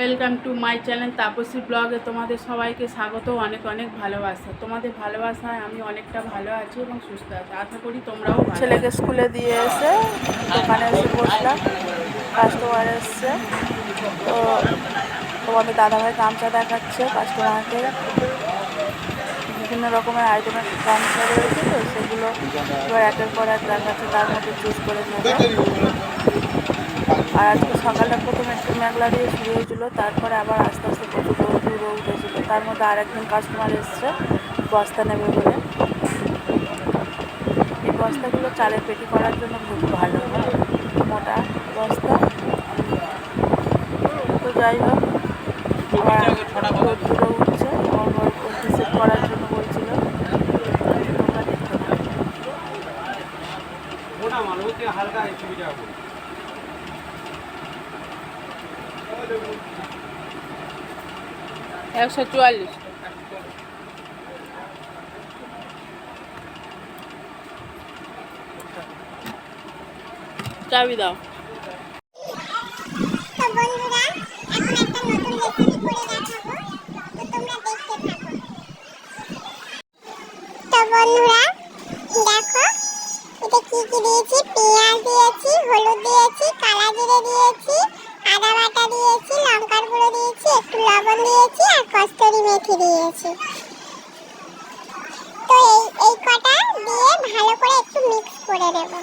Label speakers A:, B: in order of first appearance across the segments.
A: Welcome to my channel Tapasi ব্লগে তোমাদের সবাইকে স্বাগত, অনেক অনেক ভালোবাসা। তোমাদের ভালোবাসায় আমি অনেকটা ভালো আছি এবং সুস্থ আছি। আশা করি তোমরাও
B: ছেলেকে স্কুলে দিয়ে এসে দোকানে এসে বসলাম কাস্টমার এসছে। তো তোমাদের দাদাভাই গামছা দেখাচ্ছে কাস্টমারকে বিভিন্ন রকমের আইটেমের গামছা রয়েছে তো সেগুলো এবার একের পর এক দেখাচ্ছে, তার মধ্যে চুজ করে নেবে। আর আজকে সকালটা প্রথমে একটু মেঘলা দিয়ে শুরু হয়েছিল, তারপরে আবার আস্তে আস্তে প্রচুর রোদ রোদ উঠেছিল। তার মধ্যে আর একজন কাস্টমার এসছে, বস্তা নেবে বলে। এই বস্তাগুলো চালের পেটি করার জন্য খুব ভালো, মোটা বস্তা। তো যাই হোক, আবার রোদ্দুরও উঠছে করার জন্য বলছিল।
C: হালকা সুবিধা হবে
A: একশো চুয়াল্লিশ। চাবি দাও।
D: বন্ধুরা দেখো, এটা কি কি দিয়েছি? পেঁয়াজ দিয়েছি, হলুদ দিয়েছি কালা জিরে দিয়েছি। মেথি দিয়েছি তো এই এই কটা দিয়ে ভালো করে একটু মিক্স করে দেবো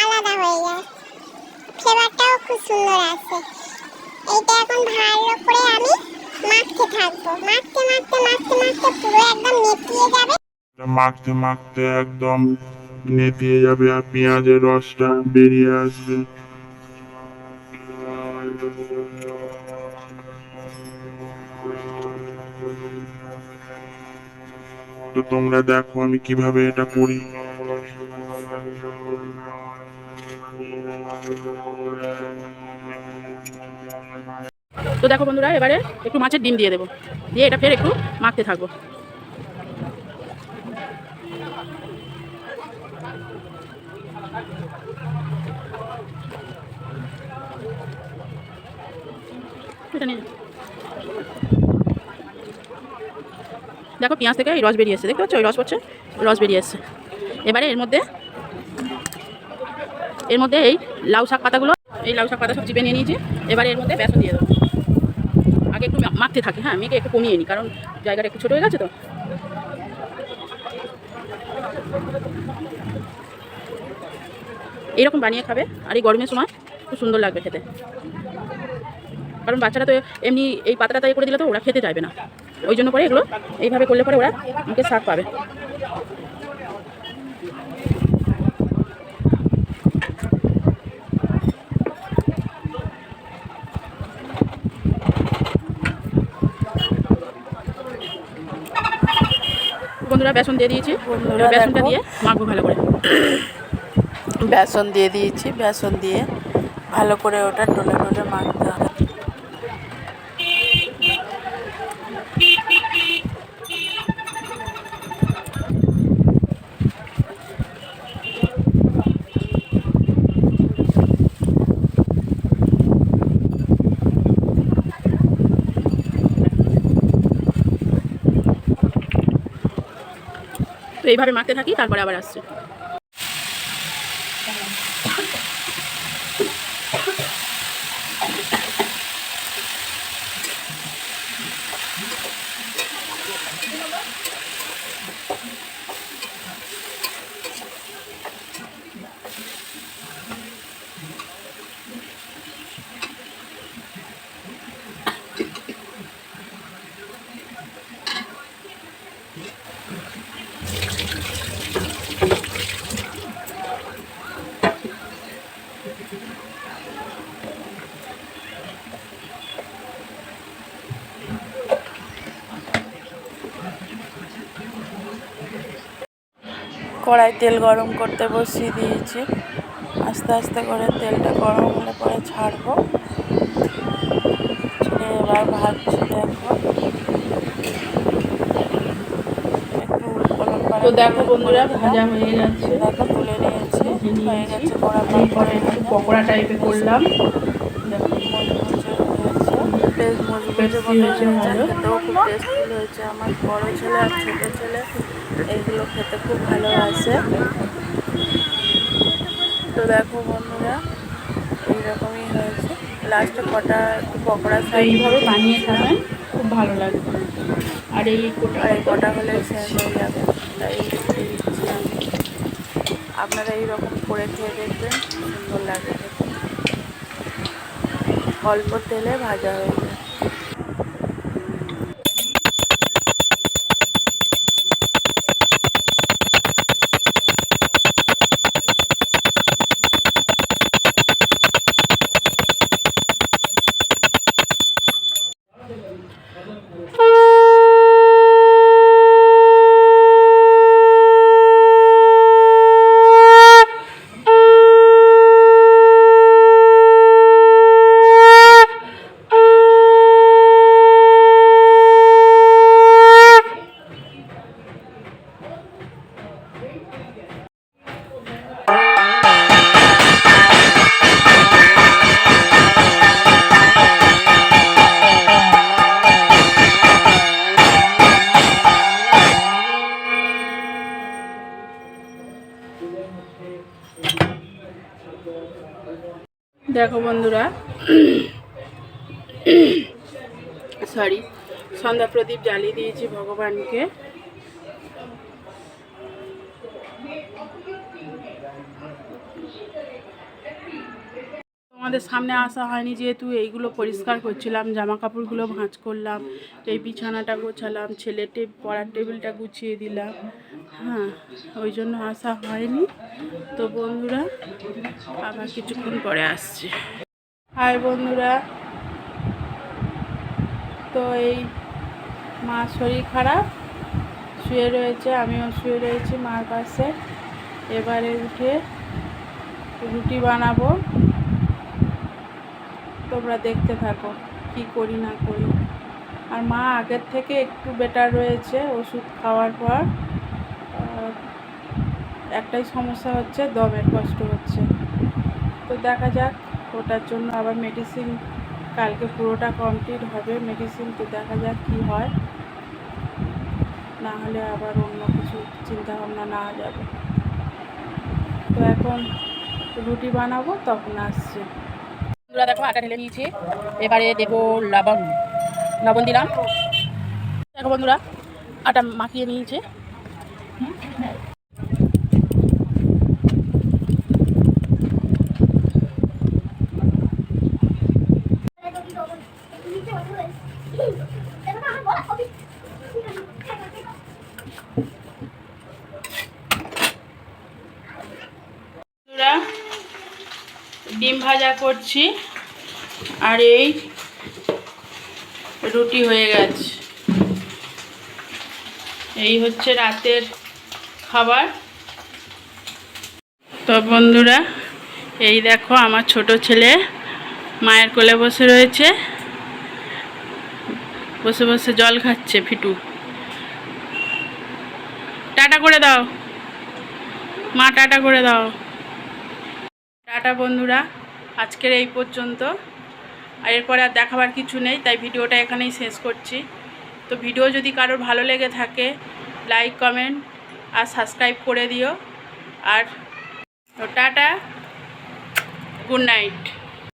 D: আলাদা হয়ে যায়। আছে এইটা এখন ভালো আমি মাখতে থাকব। মাখতে মাখতে মাখতে মাখতে পুরো একদম নেতিয়ে যাবে।
E: মাখতে মাখতে একদম নেতিয়ে যাবে আর পেঁয়াজের রসটা বেরিয়ে আসবে। তো তোমরা দেখো আমি কীভাবে এটা করি।
A: তো দেখো বন্ধুরা, এবারে একটু মাছের ডিম দিয়ে দেবো। দিয়ে এটা ফের একটু মাখতে থাকব। দেখো পেঁয়াজ থেকে এই রস বেরিয়ে দেখতে পাচ্ছ? ওই রস পড়ছে, রস বেরিয়ে এবারে এর মধ্যে এর মধ্যে এই লাউ শাক পাতাগুলো, এই লাউ শাক পাতা সব চিপে নিয়ে নিয়েছি। এবারে এর মধ্যে বেসন দিয়ে দেবো। আগে একটু মাখতে থাকি হ্যাঁ মেয়েকে একটু কমিয়ে নিই কারণ জায়গাটা একটু ছোটো হয়ে গেছে তো। এইরকম বানিয়ে খাবে আর এই গরমের সময় খুব সুন্দর লাগবে খেতে। কারণ বাচ্চারা তো এমনি এই পাতাটা তাই করে দিলে তো ওরা খেতে চাইবে না। ওই জন্য করে এগুলো এইভাবে করলে পরে ওরা মুখে শাক পাবে। বন্ধুরা বেসন দিয়ে দিয়েছি। বেসনটা। দিয়ে মাখবো ভালো করে।
B: বেসন দিয়ে দিয়েছি, বেসন দিয়ে ভালো করে ওটা ডলে ডলে মাখতে হবে।
A: এইভাবে মাখতে থাকি, তারপরে আবার আসছে।
B: কড়াই তেল গরম করতে বসিয়ে দিয়েছি। আস্তে আস্তে করে তেলটা গরম হলে পরে ছাড়বো। ছেড়ে এবার ভাজছি দেখো।
A: তো দেখো বন্ধুরা ভাজা হয়ে যাচ্ছে।
B: দেখো তুলে নিয়েছি হয়ে গেছে
A: এরপরে একটু পকোড়া টাইপের করলাম। দেখো হয়েছে।
B: হয়েছে
A: ভালো।
B: হয়েছে আমার বড় ছেলে আর ছোটো ছেলে। এগুলো খেতে খুব ভালোবাসে তো দেখো বন্ধুরা এইরকমই হয়েছে। লাস্টে কটা একটু পকোড়া
A: এইভাবে বানিয়ে খাবেন খুব ভালো লাগবে। আর এই কোটা
B: এই কটা হলে শেষ হয়ে যাবে। তাই দিয়ে দিচ্ছি আমি। আপনারা এইরকম করে খেয়ে দেখবেন সুন্দর লাগে। অল্প তেলে ভাজা হয়ে
A: দেখো বন্ধুরা সরি সন্ধ্যা প্রদীপ জ্বালিয়ে দিয়েছি ভগবানকে। তোমাদের সামনে আসা হয়নি যেহেতু এইগুলো পরিষ্কার করছিলাম জামা কাপড়গুলো ভাঁজ করলাম, এই বিছানাটা গোছালাম, ছেলে টে পড়ার টেবিলটা গুছিয়ে দিলাম। হ্যাঁ ওই জন্য আসা হয়নি। তো বন্ধুরা, আবার কিছুক্ষণ পরে আসছে। হাই বন্ধুরা। তো এই মা শরীর খারাপ, শুয়ে রয়েছে, আমিও শুয়ে রয়েছি মার পাশে। এবারে উঠে রুটি বানাবো। তোমরা দেখতে থাকো, কি করি না করি। আর মা আগের থেকে একটু বেটার রয়েছে ওষুধ খাওয়ার পর। একটাই সমস্যা হচ্ছে দমের কষ্ট হচ্ছে। তো দেখা যাক, ওটার জন্য আবার মেডিসিন কালকে পুরোটা কমপ্লিট হবে মেডিসিন তো দেখা যাক কি হয়। না হলে আবার অন্য কিছু চিন্তা ভাবনা না যাবে। তো এখন রুটি বানাবো, তখন আসছে। বন্ধুরা দেখো, আটা ঢেলে নিয়েছি এবারে দেবো লবণ। লবণ দিলাম। দেখো বন্ধুরা, আটা মাখিয়ে নিয়েছে। বন্ধুরা ডিম ভাজা করছি। আর এই রুটি হয়ে গেছে। এই হচ্ছে রাতের খাবার। তো বন্ধুরা, এই দেখো আমার ছোট ছেলে মায়ের কোলে বসে রয়েছে। বসে বসে জল খাচ্ছে ফিটু। টাটা করে দাও। মা, টাটা করে দাও। টাটা বন্ধুরা, আজকের এই পর্যন্ত। আর এরপরে আর দেখাবার কিছু নেই, তাই ভিডিওটা এখানেই শেষ করছি। তো ভিডিও যদি কারোর ভালো লেগে থাকে, লাইক, কমেন্ট আর সাবস্ক্রাইব করে দিও। আর টাটা, গুড নাইট।